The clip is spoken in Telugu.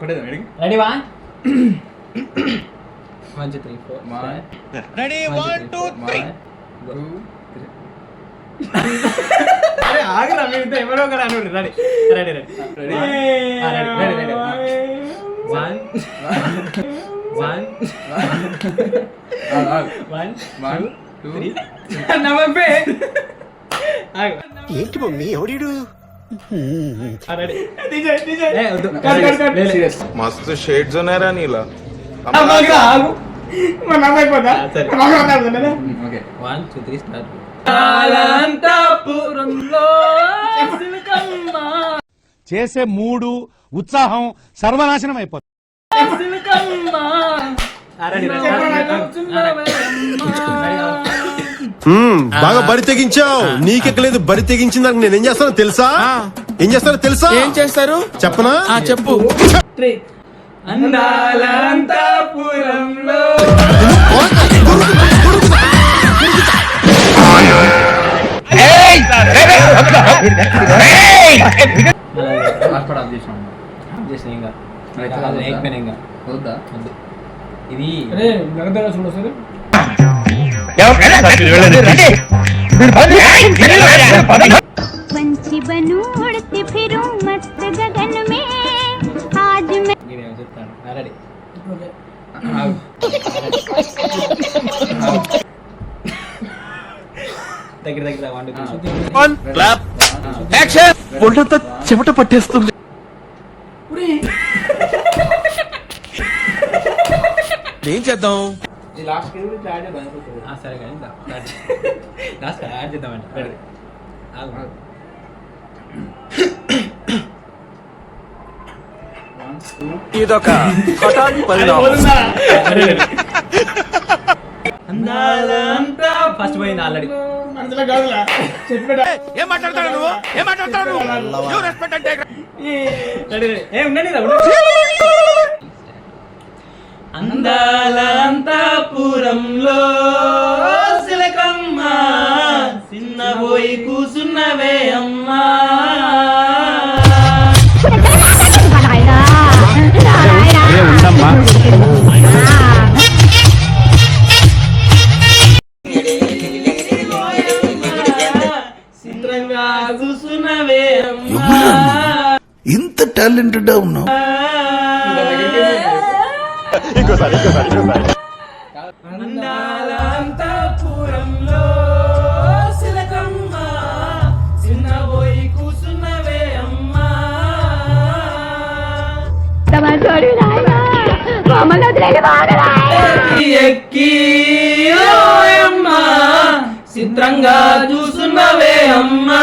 కొట్టేద్దాం రెడీ రెడీ వా one two three four One. Ready one two three two అరే ఆగరా మీరు ఇద్దరు ఎవరో ఒకరు అనుకోండి ready. Ready ready. Ready ready ready. One one one one two three నవ్వే ఏంటి మమ్మీ ఎవడీడు? మస్తు షేడ్స్ ఉన్నాయరా నీలా. చేసే మూడు ఉత్సాహం సర్వనాశనం అయిపోతుంది. బాగా బరి తెగించావు. నీకెక్కలేదు బరి తెగించిన దానికి నేనేం చేస్తానో తెలుసా? ఏం చేస్తానో తెలుసా? ఏం చేస్తారు? చెప్పనా? ఆ చెప్పు. అందాల అంతపురంలో హాస్పిటల్ पंछी बनूं उड़ती फिरूं मस्त गगन में आज मैं నేను చెప్తాను రెడీ ఆగు దగ్గర దగ్గర one two three clap action ఒళ్ళంతా చెమట పట్టేస్తుంది ఏం చేద్దాం ఈ లాస్ట్కి స్టార్ట్ చేద్దాం ఆ, సరే కానీ లాస్ట్ యాడ్ చేద్దామండి. రెడీ ఆగు. వన్ టూ ఇదొక హఠాత్ పరిణామం. ఫస్ట్ పోయింది ఆల్రెడీ కాదులా. ఏం మాట్లాడతాడు నువ్వు? ఏం మాట్లాడతాడు నువ్వు? రెడీ రెడీ ఏ ఉండండి రా, ఉండండి. అందాల అంతపురంలో సిలకమ్మ చిన్నబోయి అమ్మా కూసున్నవే అమ్మా. ఇంత టాలెంటెడ్ ఉన్నావు. ఇంకోసారి ఇంకోసారి ఇంకోసారి. అమ్మా. ఎక్కి చిత్రంగా చూసున్నవే అమ్మా.